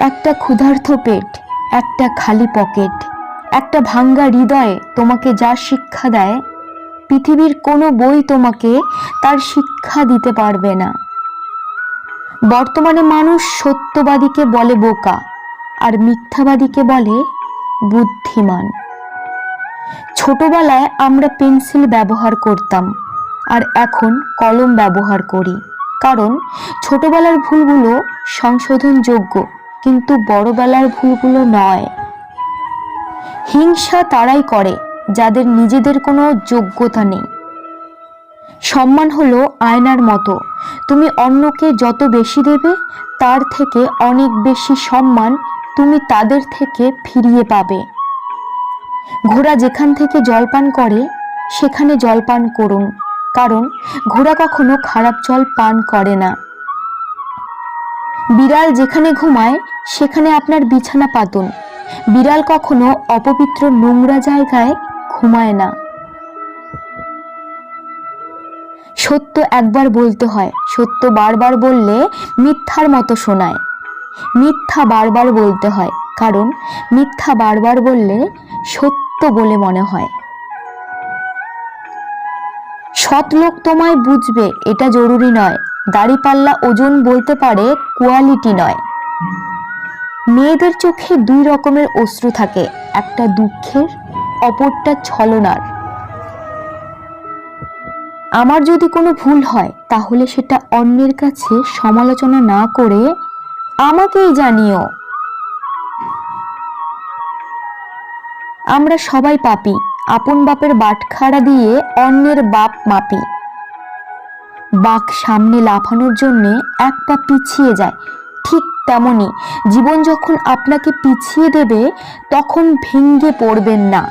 একটা ক্ষুধার্ত পেট, একটা খালি পকেট, একটা ভাঙ্গা হৃদয়ে তোমাকে যা শিক্ষা দেয়, পৃথিবীর কোনো বই তোমাকে তার শিক্ষা দিতে পারবে না। বর্তমানে মানুষ সত্যবাদীকে বলে বোকা, আর মিথ্যাবাদীকে বলে বুদ্ধিমান। ছোটবেলায় আমরা পেন্সিল ব্যবহার করতাম, আর এখন কলম ব্যবহার করি, কারণ ছোটবেলার ভুলগুলো সংশোধনযোগ্য। কিন্তু বড়বেলার ভুলগুলো নয়। হিংসা তারাই করে, যাদের নিজেদের কোনো যোগ্যতা নেই। সম্মান হলো আয়নার মতো। তুমি অন্যকে যত বেশি দেবে, তার থেকে অনেক বেশি সম্মান তুমি তাদের থেকে ফিরিয়ে পাবে। ঘোড়া যেখান থেকে জলপান করে, সেখানে জলপান করুন, কারণ ঘোড়া কখনো খারাপ জল পান করে না। বিড়াল যেখানে ঘুমায়, সেখানে আপনার বিছানা পাতুন। বিড়াল কখনো অপবিত্র নোংরা জায়গায় ঘুমায় না। সত্য একবার বলতে হয়, সত্য বারবার বললে মিথ্যার মতো শোনায়। মিথ্যা বারবার বলতে হয়, কারণ মিথ্যা বারবার বললে সত্য বলে মনে হয়। সৎ লোক তোমায় বুঝবে, এটা জরুরি নয়। দাড়িপাল্লা ওজন বলতে পারে কোয়ালিটি নয়। মেয়েদের চোখে দুই রকমের অশ্রু থাকে, একটা দুঃখের, অপরটা ছলনার। আমার যদি কোনো ভুল হয়, তাহলে সেটা অন্যের কাছে সমালোচনা না করে আমাকেই জানিও। আমরা সবাই পাপি, আপন বাপের বাটখারা দিয়ে অন্যের বাপ মাপি। বাঘ সামনে লাফানোর জন্যে এক পা পিছিয়ে যায়। ঠিক তেমনই জীবন যখন আপনাকে পিছিয়ে দেবে, তখন ভেঙ্গে পড়বেন না।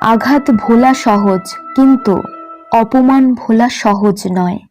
আঘাত ভোলা সহজ, কিন্তু অপমান ভোলা সহজ নয়।